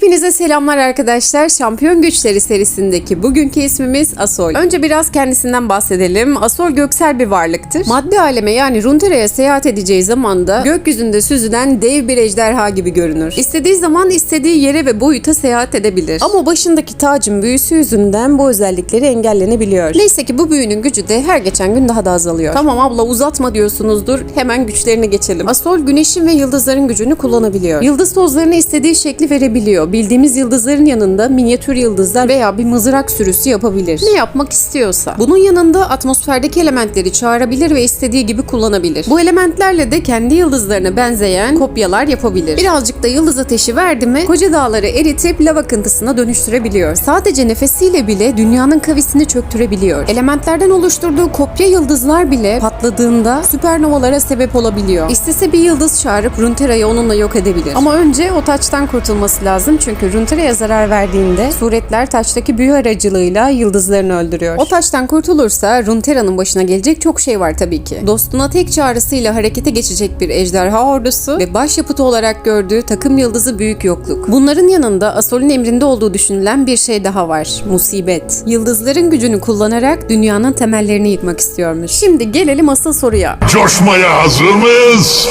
Hepinize selamlar arkadaşlar. Şampiyon Güçleri serisindeki bugünkü ismimiz Asol. Önce biraz kendisinden bahsedelim. Asol göksel bir varlıktır. Maddi aleme yani Runeterra'ya seyahat edeceği zaman da gökyüzünde süzülen dev bir ejderha gibi görünür. İstediği zaman istediği yere ve boyuta seyahat edebilir. Ama başındaki tacın büyüsü yüzünden bu özellikleri engellenebiliyor. Neyse ki bu büyünün gücü de her geçen gün daha da azalıyor. Tamam abla uzatma diyorsunuzdur. Hemen güçlerine geçelim. Asol güneşin ve yıldızların gücünü kullanabiliyor. Yıldız tozlarına istediği şekli verebiliyor. Bildiğimiz yıldızların yanında minyatür yıldızlar veya bir mızrak sürüsü yapabilir. Ne yapmak istiyorsa. Bunun yanında atmosferdeki elementleri çağırabilir ve istediği gibi kullanabilir. Bu elementlerle de kendi yıldızlarına benzeyen kopyalar yapabilir. Birazcık da yıldız ateşi verdi mi koca dağları eritip lava akıntısına dönüştürebiliyor. Sadece nefesiyle bile dünyanın kavisini çöktürebiliyor. Elementlerden oluşturduğu kopya yıldızlar bile patladığında süpernovalara sebep olabiliyor. İstese bir yıldız çağırıp Runeterra'yı onunla yok edebilir. Ama önce o taçtan kurtulması lazım çünkü Runeterra'ya zarar verdiğinde suretler taçtaki büyü aracılığıyla yıldızlarını öldürüyor. O taçtan kurtulursa Runeterra'nın başına gelecek çok şey var tabii ki. Dostuna tek çağrısıyla harekete geçecek bir ejderha ordusu ve başyapıtı olarak gördüğü takım yıldızı büyük yokluk. Bunların yanında Asol'ün emrinde olduğu düşünülen bir şey daha var. Musibet. Yıldızların gücünü kullanarak dünyanın temellerini yıkmak istiyormuş. Şimdi gelelim asıl soruya. Coşmaya hazır mıyız?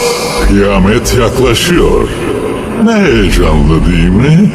Kıyamet yaklaşıyor. Ne heyecanlı değil mi?